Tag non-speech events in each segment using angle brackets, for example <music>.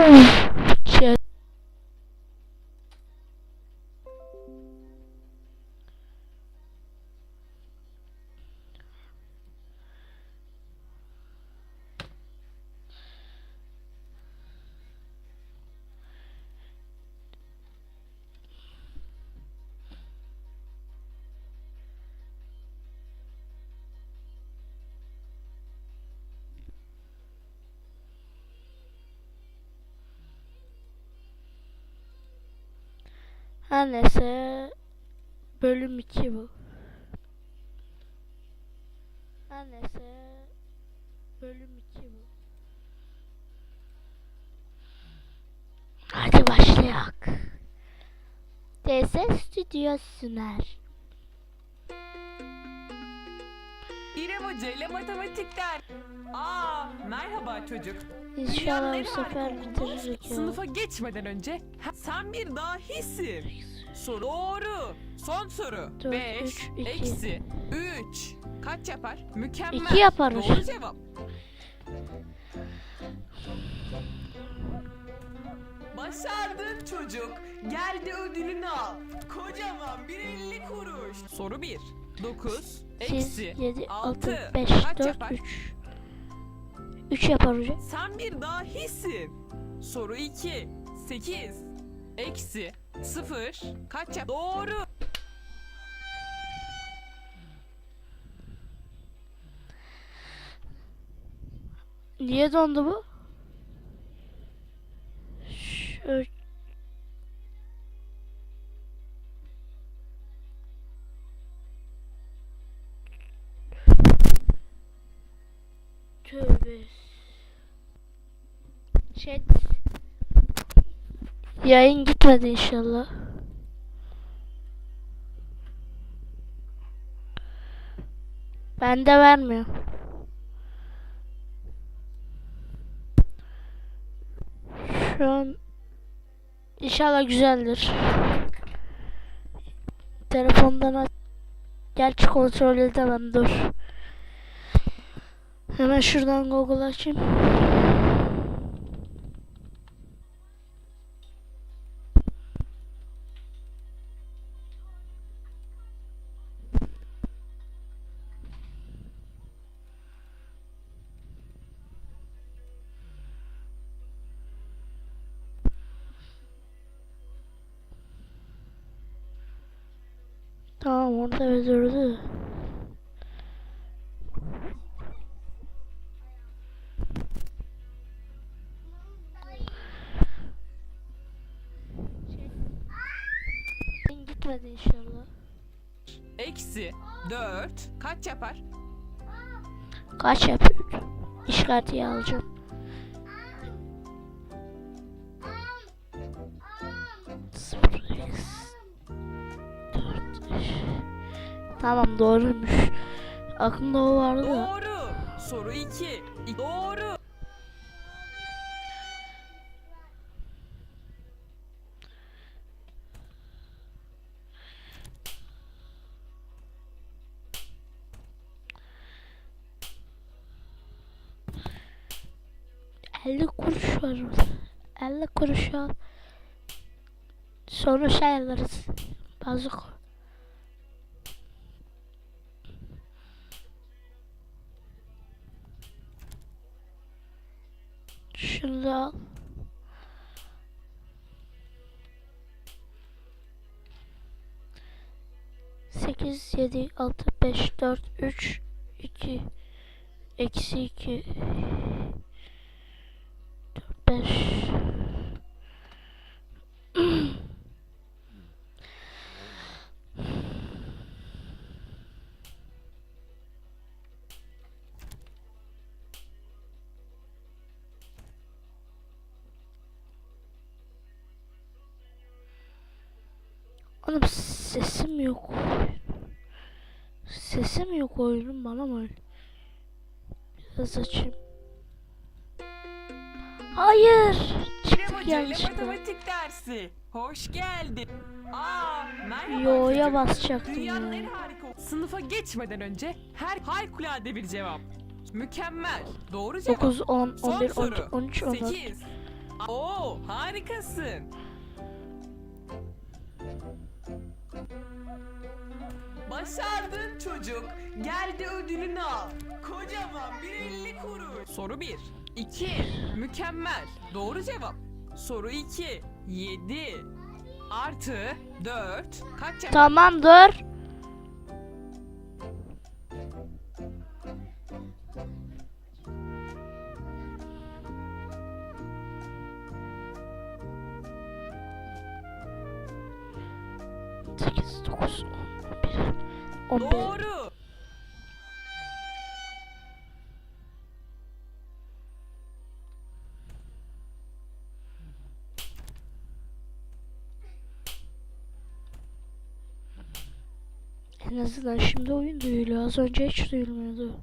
Şey, her neyse bölüm 2 bu. Her neyse bölüm 2 bu. Hadi başlayak. DS Stüdyo sunar. Hoca ile matematikler. Aa, merhaba çocuk. İnşallah bu sefer bitiririz. Sınıfa geçmeden önce sen bir dahisin. Soru doğru. Son soru. Dört, 5 üç, iki. eksi 3 kaç yapar? Mükemmel. İki yaparmış. Doğru cevap. Başardın çocuk. Geldi ödülünü al. Kocaman bir 50 kuruş. Soru 1. 9 Siz eksi 7, 6, 6 5, kaç 4, yapar? 3. 3 yapar hocam. Sen bir dahisin. Soru 2. 8. Eksi 0. Kaç yap? Doğru. Niye dondu bu? Şöyle. Chat. Yayın gitmedi inşallah. Bende vermiyor. Şu an inşallah güzeldir. Telefondan aç. Gerçi kontrol edemem dur. Hemen şuradan Google açayım. Tamam orada öldürdü. Gitmedi inşallah. Eksi 4. Kaç yapar? Kaç yapıyor? İşgaltiyi alacağım. Tamam doğruymuş. Aklımda o vardı da. Doğru. Soru 2. Doğru. Elli kuruş var. 50 kuruş al. Sonra şey alırız. Bazık. Şunu da al. Sekiz, yedi, altı, beş, dört, üç, iki, eksi iki, dört, beş. <clears throat> Oğlum sesim yok. Sesim yok oyunun bana mı? Biraz açayım. Hayır. Çıktık yanlışlıkla. matematik dersi. Hoş geldin. Aa, merhaba Yo'ya basacaktım Dünyanın ya. en harika Sınıfa geçmeden önce her harikulade bir cevap. Mükemmel. Doğru cevap. 9, 10, Son 11, soru. 12, 13, 14. 8. Oo, harikasın. Başardın çocuk. Geldi ödülünü al. Kocaman bir 50 kuruş. Soru 1. 2. Mükemmel. Doğru cevap. Soru 2. 7. Artı 4. Kaç yapar? Tamam dur. Bir. Doğru. En azından şimdi oyun duyuluyor. Az önce hiç duyulmuyordu.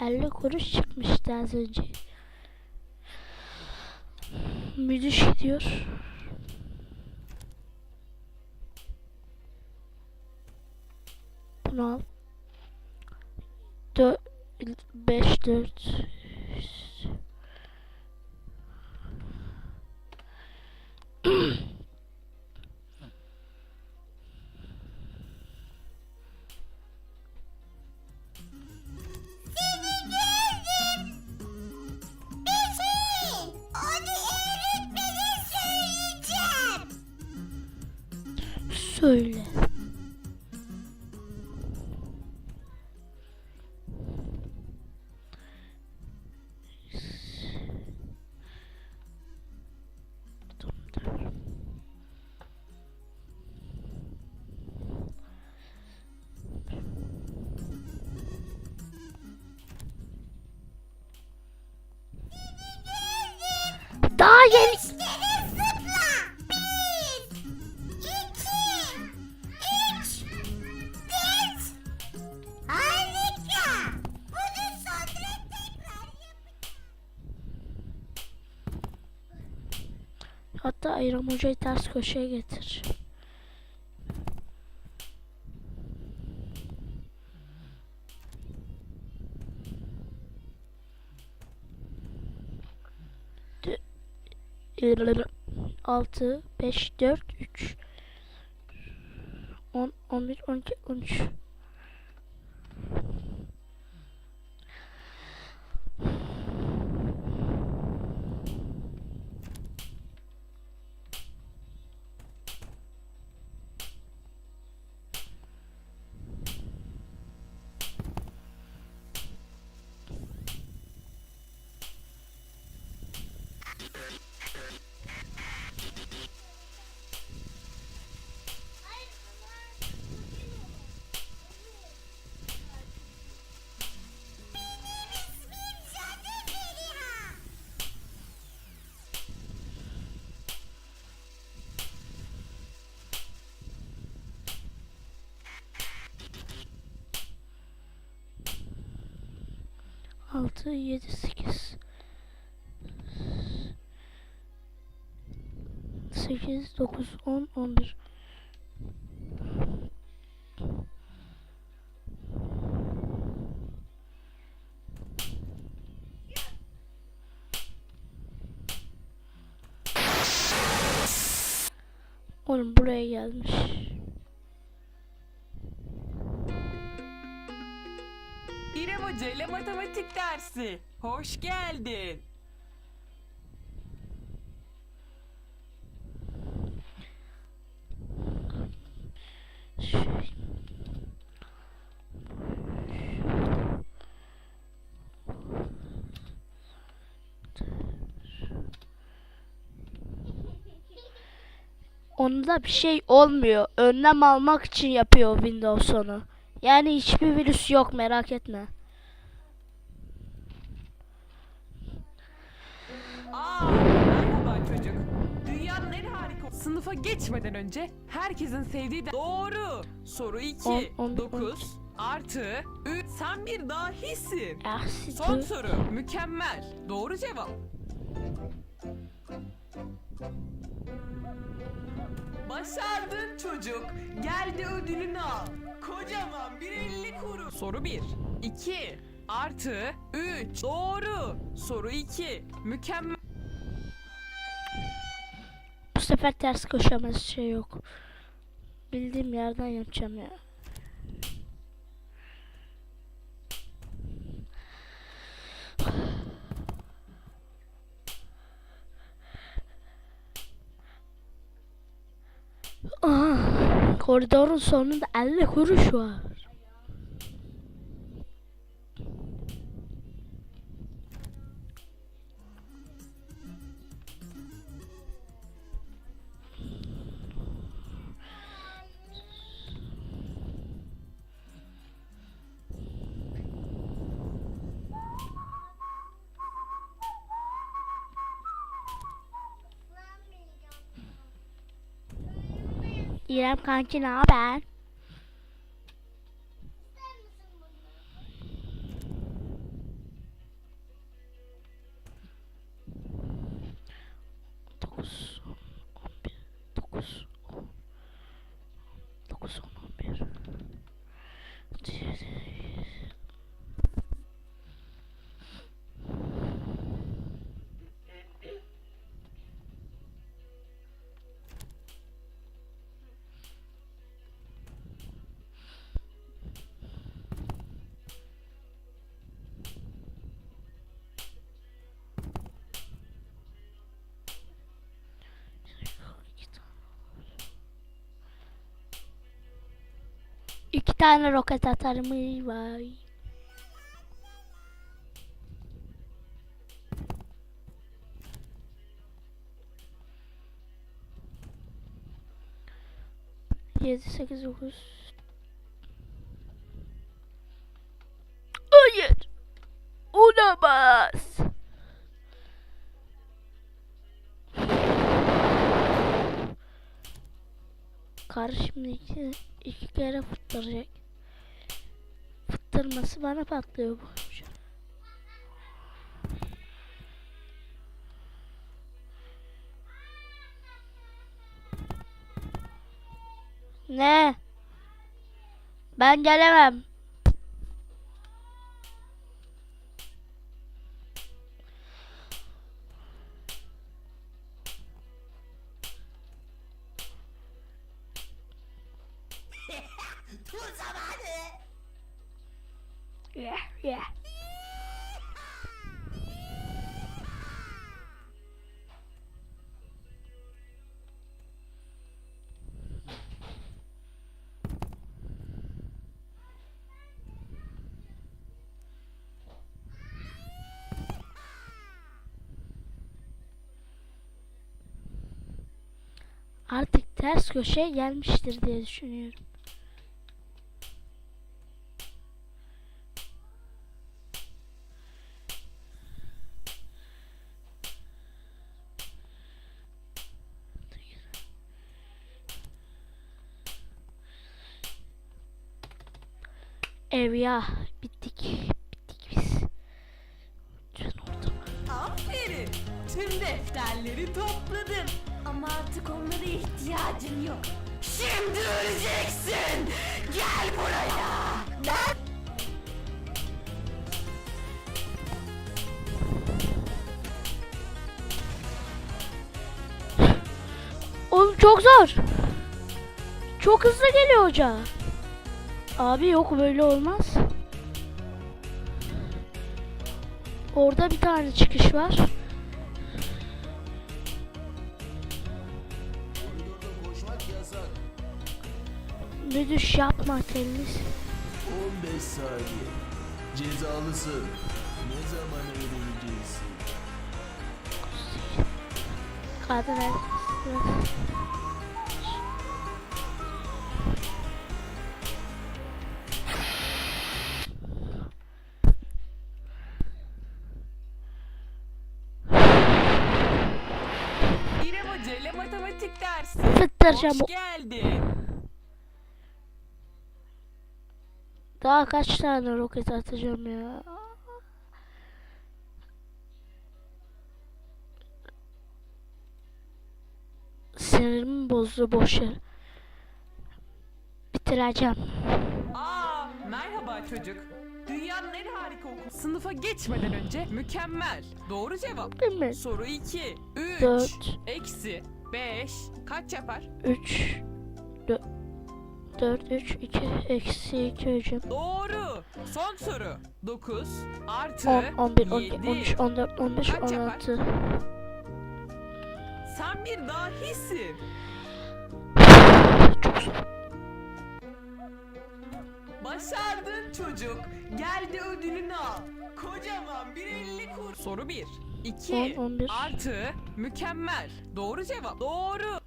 Elli kuruş çıkmıştı az önce. Müthiş gidiyor. Bunu kanal 4, 5 4 Hatta Ayram Hoca'yı ters köşeye getir. Altı, beş, dört, üç, on, on bir, on iki, on üç. 6, 7, 8 8, 9, 10, 11 Hoş geldin. Onda bir şey olmuyor. Önlem almak için yapıyor Windows onu. Yani hiçbir virüs yok merak etme. Sınıfa geçmeden önce herkesin sevdiği de... Doğru. Soru 2. On- on- 9 artı 3. Sen bir dahisin. Ah Son soru. Mükemmel. Doğru cevap. Başardın çocuk. Geldi ödülünü al. Kocaman bir 50 kuruş. Soru 1. 2. artı 3. Doğru. Soru 2. Mükemmel. Sefer ters köşemiz şey yok. Bildiğim yerden yapacağım ya. Aa, koridorun sonunda 50 kuruş var. İrem kanki ne haber? Tane roket atarım var. Yedi, sekiz, dokuz. Hayır. Olamaz. Kar şimdi iki, iki kere fıttıracak. Fıttırması bana patlıyor bu. Ne? Ben gelemem. Artık ters köşe gelmiştir diye düşünüyorum. Ev ihtiyacın yok. Şimdi öleceksin. Gel buraya. Ben Oğlum çok zor. Çok hızlı geliyor hoca. Abi yok böyle olmaz. Orada bir tane çıkış var. Ne düş yapma Temiz. 15 saniye. Cezalısın. Ne zaman öğreneceksin? Kadın ile matematik dersi. Fıttıracağım. Hoş geldin. Daha kaç tane roket atacağım ya. Sinirimi bozdu boş yer. Bitireceğim. Aa, merhaba çocuk. Dünyanın en harika okulu. Sınıfa geçmeden önce mükemmel. Doğru cevap. Bilmiyorum. Soru 2. 3 Dört. eksi 5 kaç yapar? 3 4 3 2 eksi 2 hocam. Doğru. Son soru. 9 artı 10 11 12 7. 13 14 15 Kaç yapar? 16 Sen bir dahisin. Çok zor. Başardın çocuk. Geldi ödülünü al. Kocaman bir elli kur. Soru 1. 2 On, on bir. artı mükemmel. Doğru cevap. Doğru.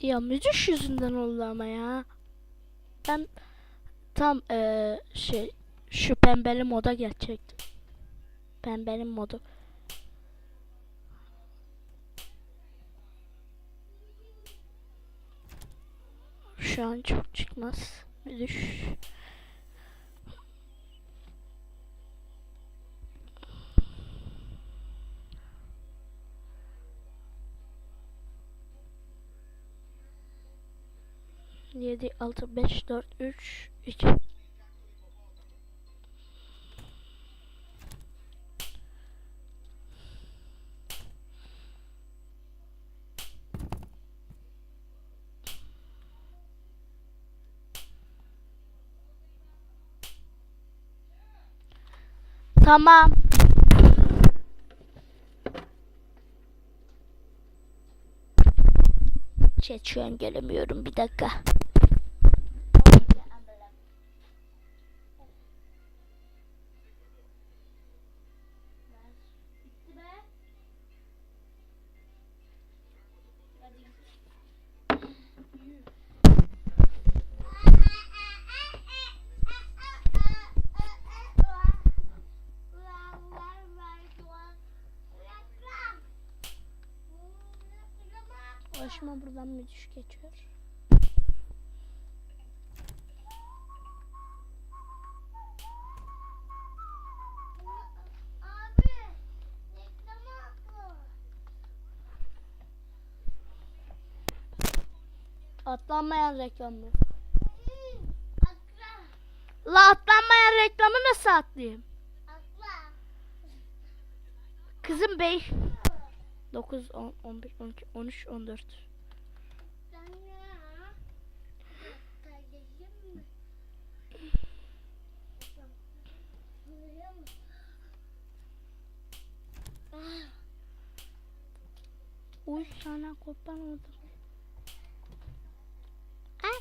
Ya müziş yüzünden oldu ama ya. Ben tam ee, şey şu pembeli moda geçecektim. Pembenin modu. Şu an çok çıkmaz. Müziş. 7 6 5 4 3 2 Tamam. Chat şu gelemiyorum bir dakika. Müthiş geçiyor. Atlanmayan reklam mı? Atla, La atlanmayan reklamı nasıl atlayayım? atla. Kızım bey. 9, 10, 11, 12, 13, 14. Sen ya. Kardeşim mi? Biliyor musun? Uy sana kurban oldum. Ay.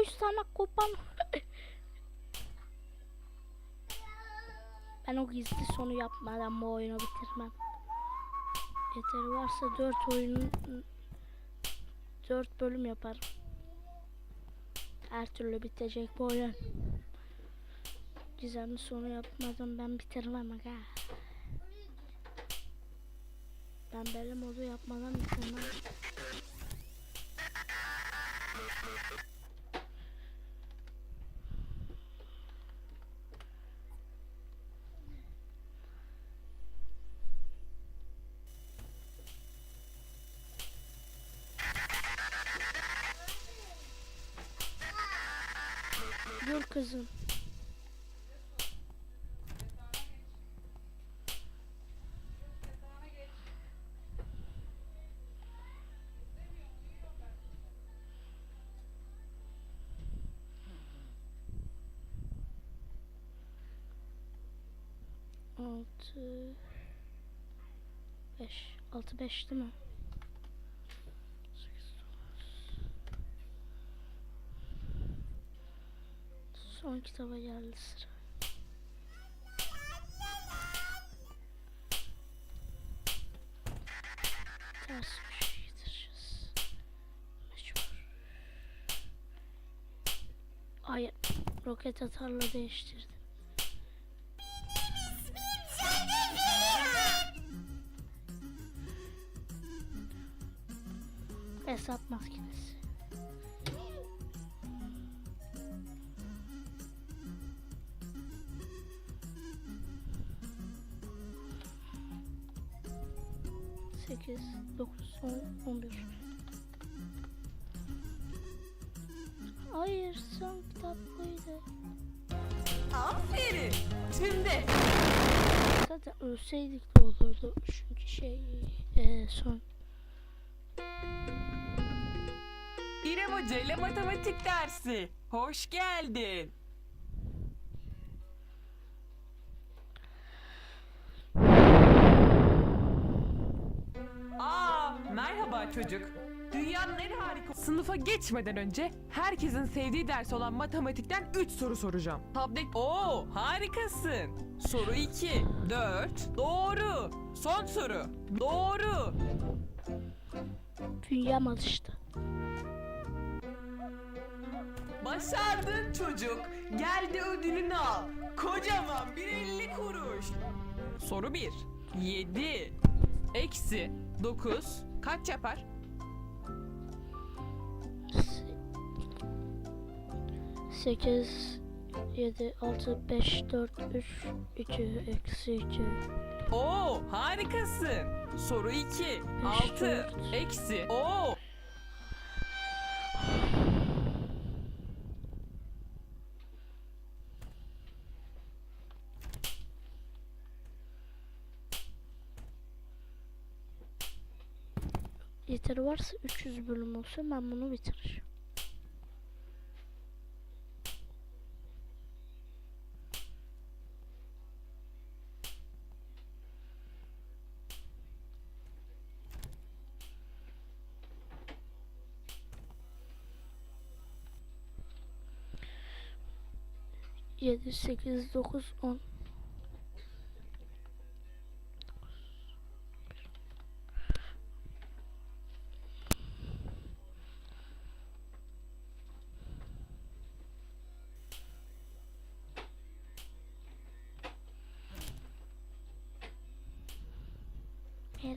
Uy sana kurban. Ben o gizli sonu yapmadan bu oyunu bitirmem. Yeteri varsa 4 oyunun 4 bölüm yaparım. Her türlü bitecek bu oyun. Gizemli sonu yapmadan ben bitirmem aga. Ben böyle modu yapmadan bitirmem. Dur kızım. Altı beş altı beş değil mi? Son kitaba geldi sıra. Ters bir şey getireceğiz. Mecbur. Ay roket atarla değiştirdim. Hesap makinesi. Sekiz, dokuz, on, on bir. Hayır, son kitap buydu. Aferin. Şimdi. Zaten ölseydik de olurdu. Çünkü şey e, son. İrem Hoca ile matematik dersi. Hoş geldin. Merhaba çocuk. Dünyanın en harika... Sınıfa geçmeden önce herkesin sevdiği ders olan matematikten 3 soru soracağım. Tablet... Oo, harikasın. Soru 2, 4, doğru. Son soru, doğru. Dünyam alıştı. Başardın çocuk. Geldi ödülünü al. Kocaman bir 50 kuruş. Soru 1. 7 eksi 9 kaç yapar? Sekiz, yedi, altı, beş, dört, üç, iki, eksi iki. Oo harikasın. Soru 2. 6 dört. eksi. Oo. Yeteri varsa 300 bölüm olsa ben bunu bitiririm. Yedi, sekiz, dokuz, on.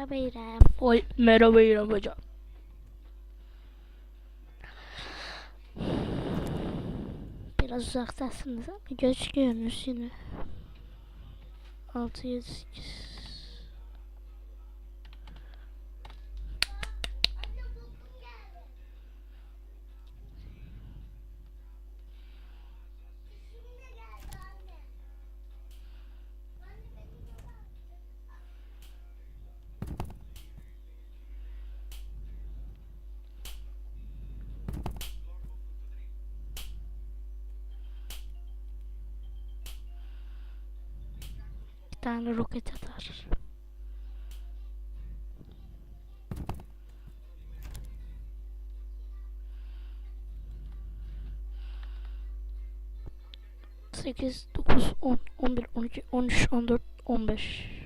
Merhaba İrem. Oy, merhaba İrem hocam. Biraz uzaktasınız ama gözüküyorsunuz yine. 6, 7, 8. tane roket atar. Sekiz, dokuz, on, on bir, on iki, on üç, on dört, on beş.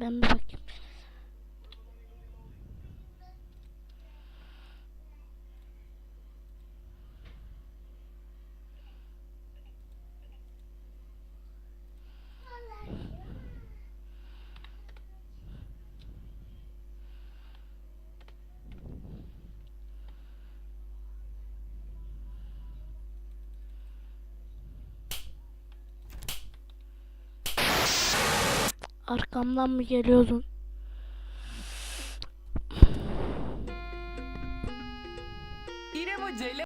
Ben bir bakayım. Arkamdan mı geliyordun?